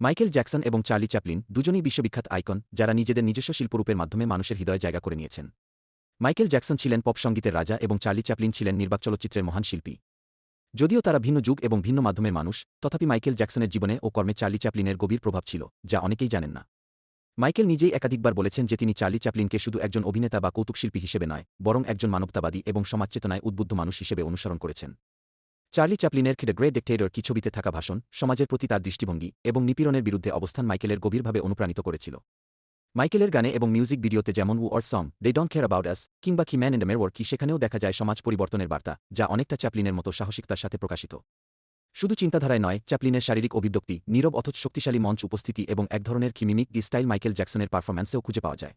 Michael Jackson এবং Charlie Chaplin দুজনই বিশ্ববিখ্যাত আইকন, যারা নিজেদের নিজস্ব শিল্পরূপের মাধ্যমে মানুষের হৃদয়ে জায়গা করে নিয়েছেন। মাইকেল জ্যাকসন ছিলেন পপ সঙ্গীতের রাজা এবং চার্লি চ্যাপলিন ছিলেন নির্বাক চলচ্চিত্রের মহান শিল্পী। যদিও তারা ভিন্ন যুগ এবং ভিন্ন মাধ্যমের মানুষ, তথাপি মাইকেল জ্যাকসনের জীবনে ও কর্মে চার্লি চ্যাপলিনের গভীর প্রভাব ছিল, যা অনেকেই জানেন না। মাইকেল নিজেই একাধিকবার বলেছেন যে তিনি চার্লি চ্যাপলিনকে শুধু একজন অভিনেতা বা কৌতুকশিল্পী হিসেবে নয়, বরং একজন মানবতাবাদী এবং সমাজচেতনায় উদ্বুদ্ধ মানুষ হিসেবে অনুসরণ করেছেন। চার্লি চ্যাপলিনের দ্য গ্রেট ডেক্টেডর কি ছবিতে থাকা ভাষণ, সমাজের প্রতি তার দৃষ্টিভঙ্গি এবং নিপীড়নের বিরুদ্ধে অবস্থান মাইকেলের গভীরভাবে অনুপ্রাণিত করেছিল। মাইকেলের গানে এবং মিউজিক ভিডিওতে যেমন earth song they don't care about us কিংবা কি ম্যান দ্য মেরওয়ার কি সেখানেও দেখা যায় সমাজ পরিবর্তনের বার্তা, যা অনেকটা চ্যাপলিনের মতো সাহসিকতার সাথে প্রকাশিত। শুধু চিন্তাধারায় নয়, চ্যাপলিনের শারীরিক অভিব্যক্তি, নীরব অথচ শক্তিশালী মঞ্চ উপস্থিতি এবং এক ধরনের খিমিমিক দি স্টাইল মাইকেল জ্যাকসনের পারফরম্যান্সেও খুঁজে পাওয়া যায়।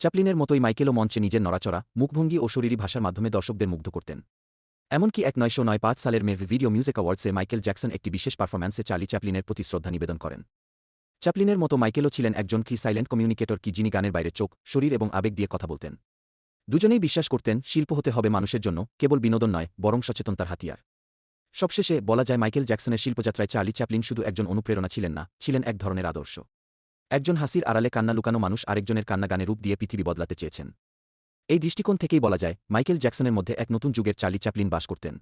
চ্যাপলিনের মতোই মাইকেলও মঞ্চে নিজের নড়াচড়া, মুখভঙ্গি ও শরীরী ভাষার মাধ্যমে দর্শকদের মুগ্ধ করতেন। এমনকি এক নয়শো নয় পাঁচ সালের মে ভিডিও মিউজিক অ্যাওয়ার্ডসে মাইকেল জ্যাকসন একটি বিশেষ পারফরম্যান্সে চার্লি চ্যাপলিনের প্রতি শ্রদ্ধা নিবেদন করেন। চ্যাপলিনের মতো মাইকেলও ছিলেন একজন কি সাইলেন্ট কমিউনিকেটর কি যিনি গানের বাইরে চোখ, শরীর এবং আবেগ দিয়ে কথা বলতেন। দুজনেই বিশ্বাস করতেন, শিল্প হতে হবে মানুষের জন্য, কেবল বিনোদন নয়, বরং সচেতনতার হাতিয়ার। সবশেষে বলা যায় মাইকেল জ্যাকসনের শিল্পযাত্রায় চার্লি চ্যাপলিন শুধু একজন অনুপ্রেরণা ছিলেন না, ছিলেন এক ধরনের আদর্শ। একজন হাসির আড়ালে কান্না লুকানো মানুষ আরেকজনের কান্না গানে রূপ দিয়ে পৃথিবী বদলাতে চেয়েছেন। এই দৃষ্টিকোণ থেকেই বলা যায়, মাইকেল জ্যাকসনের মধ্যে এক নতুন যুগের চার্লি চ্যাপলিন বাস করতেন।